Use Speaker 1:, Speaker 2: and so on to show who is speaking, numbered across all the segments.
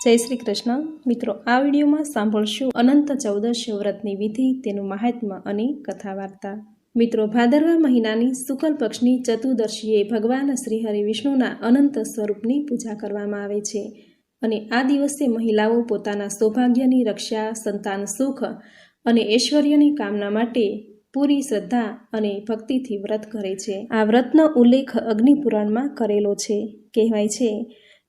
Speaker 1: જય શ્રી કૃષ્ણ. મિત્રો, આ વિડીયોમાં સાંભળશું અનંત ચૌદશ વ્રતની વિધિ, તેનું મહાત્મ્ય અને કથા વાર્તા મિત્રો, ભાદરવા મહિનાની શુકલ પક્ષની ચતુર્દશીએ ભગવાન શ્રી હરિ વિષ્ણુના અનંત સ્વરૂપની પૂજા કરવામાં આવે છે અને આ દિવસે મહિલાઓ પોતાના સૌભાગ્યની રક્ષા, સંતાન સુખ અને ઐશ્વર્યની કામના માટે પૂરી શ્રદ્ધા અને ભક્તિથી વ્રત કરે છે. આ વ્રતનો ઉલ્લેખ અગ્નિપુરાણમાં કરેલો છે. કહેવાય છે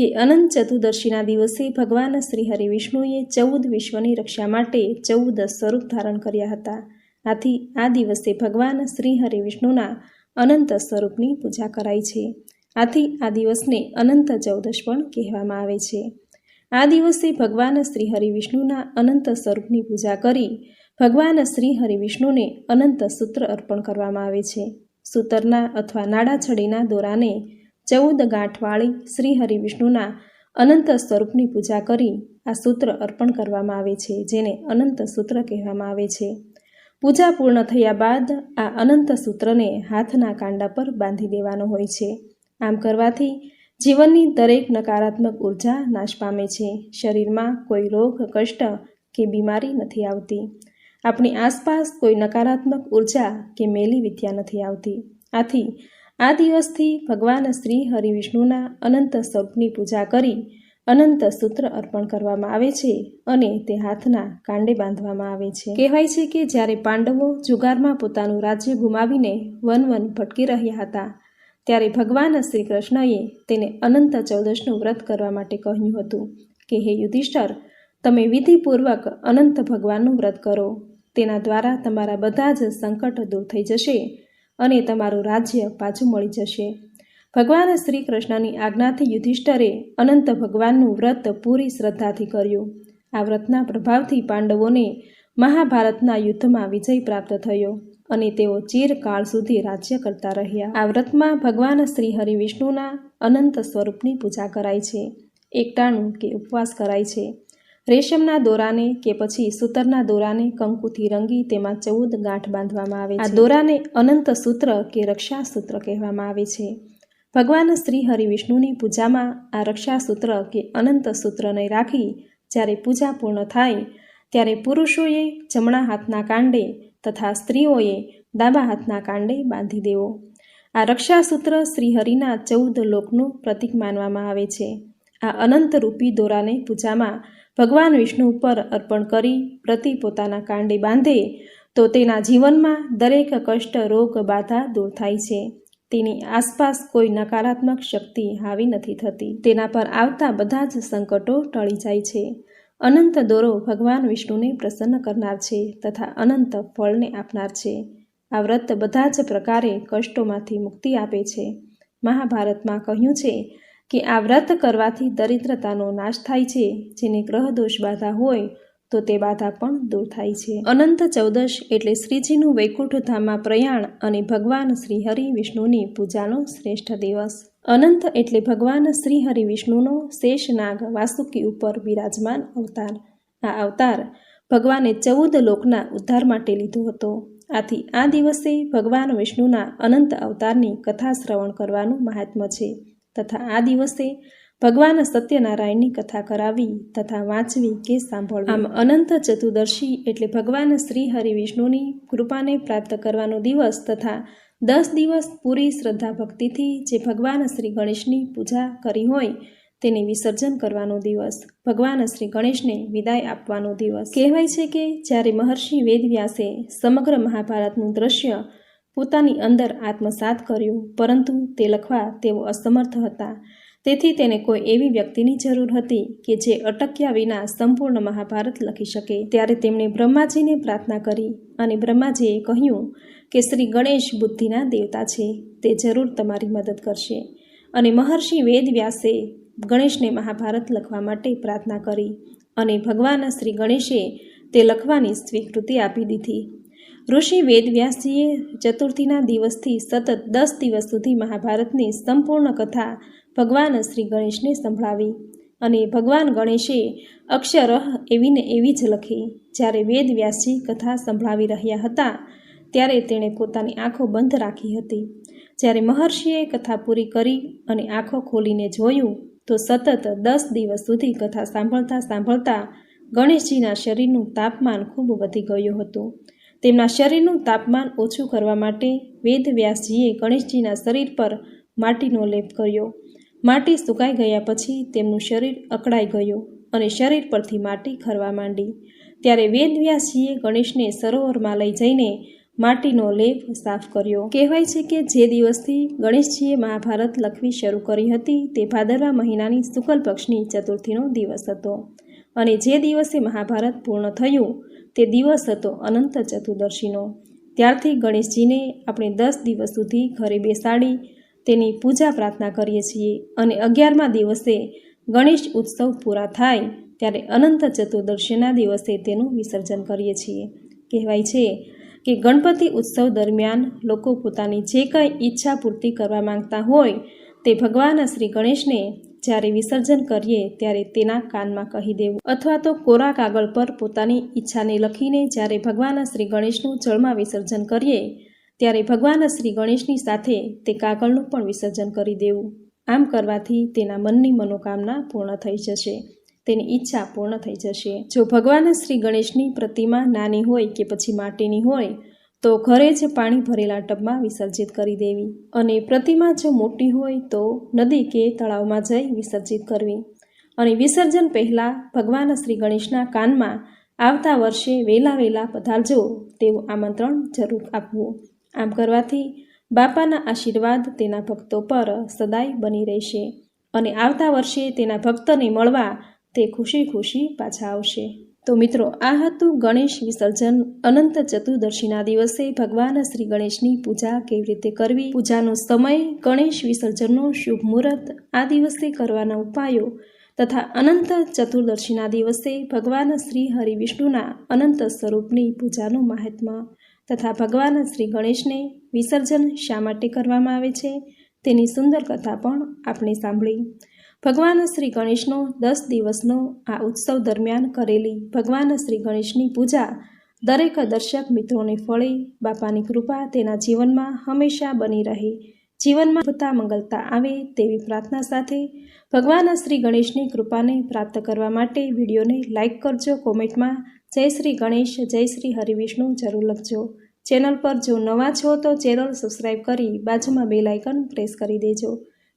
Speaker 1: કે અનંત ચતુર્દશીના દિવસે ભગવાન શ્રી હરિ વિષ્ણુએ ચૌદ વિશ્વની રક્ષા માટે ચૌદ સ્વરૂપ ધારણ કર્યા હતા. આથી આ દિવસે ભગવાન શ્રી હરિ વિષ્ણુના અનંત સ્વરૂપની પૂજા કરાય છે. આથી આ દિવસને અનંત ચૌદશ પણ કહેવામાં આવે છે. આ દિવસે ભગવાન શ્રી હરિ વિષ્ણુના અનંત સ્વરૂપની પૂજા કરી ભગવાન શ્રી હરિ વિષ્ણુને અનંત સૂત્ર અર્પણ કરવામાં આવે છે. સૂતરના અથવા નાડા છડીના દોરાને ચૌદ ગાંઠવાળી શ્રી હરિવિષ્ણુના અનંત સ્વરૂપની પૂજા કરી આ સૂત્ર અર્પણ કરવામાં આવે છે, જેને અનંત સૂત્ર કહેવામાં આવે છે. પૂજા પૂર્ણ થયા બાદ આ અનંત સૂત્રને હાથના કાંડા પર બાંધી દેવાનો હોય છે. આમ કરવાથી જીવનની દરેક નકારાત્મક ઊર્જા નાશ પામે છે. શરીરમાં કોઈ રોગ, કષ્ટ કે બીમારી નથી આવતી. આપણી આસપાસ કોઈ નકારાત્મક ઊર્જા કે મેલી વિદ્યા નથી આવતી. આથી આ દિવસથી ભગવાન શ્રી હરિવિષ્ણુના અનંત સ્વરૂપની પૂજા કરી અનંત સૂત્ર અર્પણ કરવામાં આવે છે અને તે હાથના કાંડે બાંધવામાં આવે છે. કહેવાય છે કે જ્યારે પાંડવો જુગારમાં પોતાનું રાજ્ય ગુમાવીને વન વન ભટકી રહ્યા હતા, ત્યારે ભગવાન શ્રી કૃષ્ણએ તેને અનંત ચૌદશનું વ્રત કરવા માટે કહ્યું હતું કે, હે યુધિષ્ઠર, તમે વિધિપૂર્વક અનંત ભગવાનનું વ્રત કરો. તેના દ્વારા તમારા બધા જ સંકટ દૂર થઈ જશે. અને તમારું રાજ્ય પાછું મળી જશે. ભગવાન શ્રી કૃષ્ણની આજ્ઞાથી યુધિષ્ઠરે અનંત ભગવાનનું વ્રત પૂરી શ્રદ્ધાથી કર્યું. આ વ્રતના પ્રભાવથી પાંડવોને મહાભારતના યુદ્ધમાં વિજય પ્રાપ્ત થયો અને તેઓ ચિરકાળ સુધી રાજ્ય કરતા રહ્યા. આ વ્રતમાં ભગવાન શ્રી હરિ વિષ્ણુના અનંત સ્વરૂપની પૂજા કરાય છે. એકટાણું કે ઉપવાસ કરાય છે. રેશમના દોરાને કે પછી સૂતરના દોરાને કંકુથી રંગી તેમાં ચૌદ ગાંઠ બાંધવામાં આવે છે. આ દોરાને અનંત સૂત્ર કે રક્ષા સૂત્ર કહેવામાં આવે છે. ભગવાન શ્રી હરિવિષ્ણુની પૂજામાં આ રક્ષા સૂત્ર કે અનંત સૂત્રને રાખી જ્યારે પૂજા પૂર્ણ થાય ત્યારે પુરુષોએ જમણા હાથના કાંડે તથા સ્ત્રીઓએ ડાબા હાથના કાંડે બાંધી દેવો. આ રક્ષાસૂત્ર શ્રીહરિના ચૌદ લોકનું પ્રતીક માનવામાં આવે છે. આ અનંત રૂપી દોરાને પૂજામાં ભગવાન વિષ્ણુ ઉપર અર્પણ કરી પ્રતિ પોતાના કાંડે બાંધે, તો તેના જીવનમાં દરેક કષ્ટ, રોગ, બાધા દૂર થાય છે. તેની આસપાસ કોઈ નકારાત્મક શક્તિ હાવી નથી થતી. તેના પર આવતા બધા જ સંકટો ટળી જાય છે. અનંત દોરો ભગવાન વિષ્ણુને પ્રસન્ન કરનાર છે તથા અનંત ફળને આપનાર છે. આ વ્રત બધા જ પ્રકારે કષ્ટોમાંથી મુક્તિ આપે છે. મહાભારતમાં કહ્યું છે કે આ વ્રત કરવાથી દરિદ્રતાનો નાશ થાય છે. જેને ગ્રહ દોષ બાધા હોય, તો તે બાધા પણ દૂર થાય છે. અનંત ચૌદશ એટલે શ્રીજીનું વૈકુંઠ ધામમાં પ્રયાણ અને ભગવાન શ્રી હરિ વિષ્ણુની પૂજાનો શ્રેષ્ઠ દિવસ. અનંત એટલે ભગવાન શ્રી હરિ વિષ્ણુનો શેષનાગ વાસુકી ઉપર બિરાજમાન અવતાર. આ અવતાર ભગવાને ચૌદ લોકના ઉદ્ધાર માટે લીધો હતો. આથી આ દિવસે ભગવાન વિષ્ણુના અનંત અવતારની કથા શ્રવણ કરવાનું મહાત્મ્ય છે. તથા આ દિવસે ભગવાન સત્યનારાયણની કથા કરાવી તથા વાંચવી કે સાંભળવી. આમ અનંત ચતુર્દશી એટલે ભગવાન શ્રી હરિ વિષ્ણુની કૃપાને પ્રાપ્ત કરવાનો દિવસ તથા દસ દિવસ પૂરી શ્રદ્ધા ભક્તિથી જે ભગવાન શ્રી ગણેશની પૂજા કરી હોય તેને વિસર્જન કરવાનો દિવસ, ભગવાન શ્રી ગણેશને વિદાય આપવાનો દિવસ. કહેવાય છે કે જ્યારે મહર્ષિ વેદવ્યાસે સમગ્ર મહાભારતનું દ્રશ્ય પોતાની અંદર આત્મસાત કર્યું, પરંતુ તે લખવા તેઓ અસમર્થ હતા. તેથી તેને કોઈ એવી વ્યક્તિની જરૂર હતી કે જે અટક્યા વિના સંપૂર્ણ મહાભારત લખી શકે. ત્યારે તેમણે બ્રહ્માજીને પ્રાર્થના કરી અને બ્રહ્માજીએ કહ્યું કે શ્રી ગણેશ બુદ્ધિના દેવતા છે, તે જરૂર તમારી મદદ કરશે. અને મહર્ષિ વેદવ્યાસે ગણેશને મહાભારત લખવા માટે પ્રાર્થના કરી અને ભગવાન શ્રી ગણેશે તે લખવાની સ્વીકૃતિ આપી દીધી. ઋષિ વેદવ્યાસજીએ ચતુર્થીના દિવસથી સતત દસ દિવસ સુધી મહાભારતની સંપૂર્ણ કથા ભગવાન શ્રી ગણેશને સંભળાવી અને ભગવાન ગણેશે અક્ષરહ એવીને એવી જ લખી. જ્યારે વેદવ્યાસજી કથા સંભળાવી રહ્યા હતા, ત્યારે તેણે પોતાની આંખો બંધ રાખી હતી. જ્યારે મહર્ષિએ કથા પૂરી કરી અને આંખો ખોલીને જોયું, તો સતત દસ દિવસ સુધી કથા સાંભળતા સાંભળતા ગણેશજીના શરીરનું તાપમાન ખૂબ વધી ગયું હતું. તેમના શરીરનું તાપમાન ઓછું કરવા માટે વેદ વ્યાસજીએ ગણેશજીના શરીર પર માટીનો લેપ કર્યો. માટી સુકાઈ ગયા પછી તેમનું શરીર અકળાઈ ગયું અને શરીર પરથી માટી ખરવા માંડી. ત્યારે વેદ વ્યાસજીએ ગણેશને સરોવરમાં લઈ જઈને માટીનો લેપ સાફ કર્યો. કહેવાય છે કે જે દિવસથી ગણેશજીએ મહાભારત લખવી શરૂ કરી હતી તે ભાદરવા મહિનાની શુક્લ પક્ષની ચતુર્થીનો દિવસ હતો. અને જે દિવસે મહાભારત પૂર્ણ થયું તે દિવસ હતો અનંત ચતુર્દશીનો. ત્યારથી ગણેશજીને આપણે દસ દિવસ સુધી ઘરે બેસાડી તેની પૂજા પ્રાર્થના કરીએ છીએ અને અગિયારમા દિવસે ગણેશ ઉત્સવ પૂરા થાય ત્યારે અનંત ચતુર્દશીના દિવસે તેનું વિસર્જન કરીએ છીએ. કહેવાય છે કે ગણપતિ ઉત્સવ દરમિયાન લોકો પોતાની જે કંઈ ઈચ્છા પૂર્તિ કરવા માંગતા હોય તે ભગવાન શ્રી ગણેશને જ્યારે વિસર્જન કરીએ ત્યારે તેના કાનમાં કહી દેવું અથવા તો કોરા કાગળ પર પોતાની ઈચ્છાને લખીને જ્યારે ભગવાન શ્રી ગણેશનું જળમાં વિસર્જન કરીએ, ત્યારે ભગવાન શ્રી ગણેશની સાથે તે કાગળનું પણ વિસર્જન કરી દેવું. આમ કરવાથી તેના મનની મનોકામના પૂર્ણ થઈ જશે, તેની ઈચ્છા પૂર્ણ થઈ જશે. જો ભગવાન શ્રી ગણેશની પ્રતિમા નાની હોય કે પછી માટીની હોય તો ઘરે જ પાણી ભરેલા ટબમાં વિસર્જિત કરી દેવી. અને પ્રતિમા જો મોટી હોય તો નદી કે તળાવમાં જઈ વિસર્જિત કરવી. અને વિસર્જન પહેલાં ભગવાન શ્રી ગણેશના કાનમાં આવતા વર્ષે વહેલા વહેલા પધારજો તેવું આમંત્રણ જરૂર આપવું. આમ કરવાથી બાપાના આશીર્વાદ તેના ભક્તો પર સદાય બની રહેશે અને આવતા વર્ષે તેના ભક્તને મળવા તે ખુશી ખુશી પાછા આવશે. તો મિત્રો, આ હતું ગણેશ વિસર્જન અનંત ચતુર્દશીના દિવસે ભગવાન શ્રી ગણેશની પૂજા કેવી રીતે કરવી? પૂજાનો સમય, ગણેશ વિસર્જનનો શુભ મુહૂર્ત, આ દિવસે કરવાના ઉપાયો તથા અનંત ચતુર્દશીના દિવસે ભગવાન શ્રી હરિ વિષ્ણુના અનંત સ્વરૂપની પૂજાનું મહાત્મ્ય તથા ભગવાન શ્રી ગણેશને વિસર્જન શા માટે કરવામાં આવે છે? તેની સુંદર કથા પણ આપણે સાંભળી. ભગવાન શ્રી ગણેશનો દસ દિવસનો આ ઉત્સવ દરમિયાન કરેલી ભગવાન શ્રી ગણેશની પૂજા દરેક દર્શક મિત્રોને ફળે, બાપાની કૃપા તેના જીવનમાં હંમેશા બની રહે, જીવનમાં ભૂતા મંગલતા આવે તેવી પ્રાર્થના સાથે ભગવાન શ્રી ગણેશની કૃપાને પ્રાપ્ત કરવા માટે વિડીયોને લાઇક કરજો, કોમેન્ટમાં જય શ્રી ગણેશ, જય શ્રી હરિવિષ્ણુ જરૂર લખજો. ચેનલ પર જો નવા છો તો ચેનલ સબસ્ક્રાઈબ કરી બાજુમાં બે લાઇકન પ્રેસ કરી દેજો.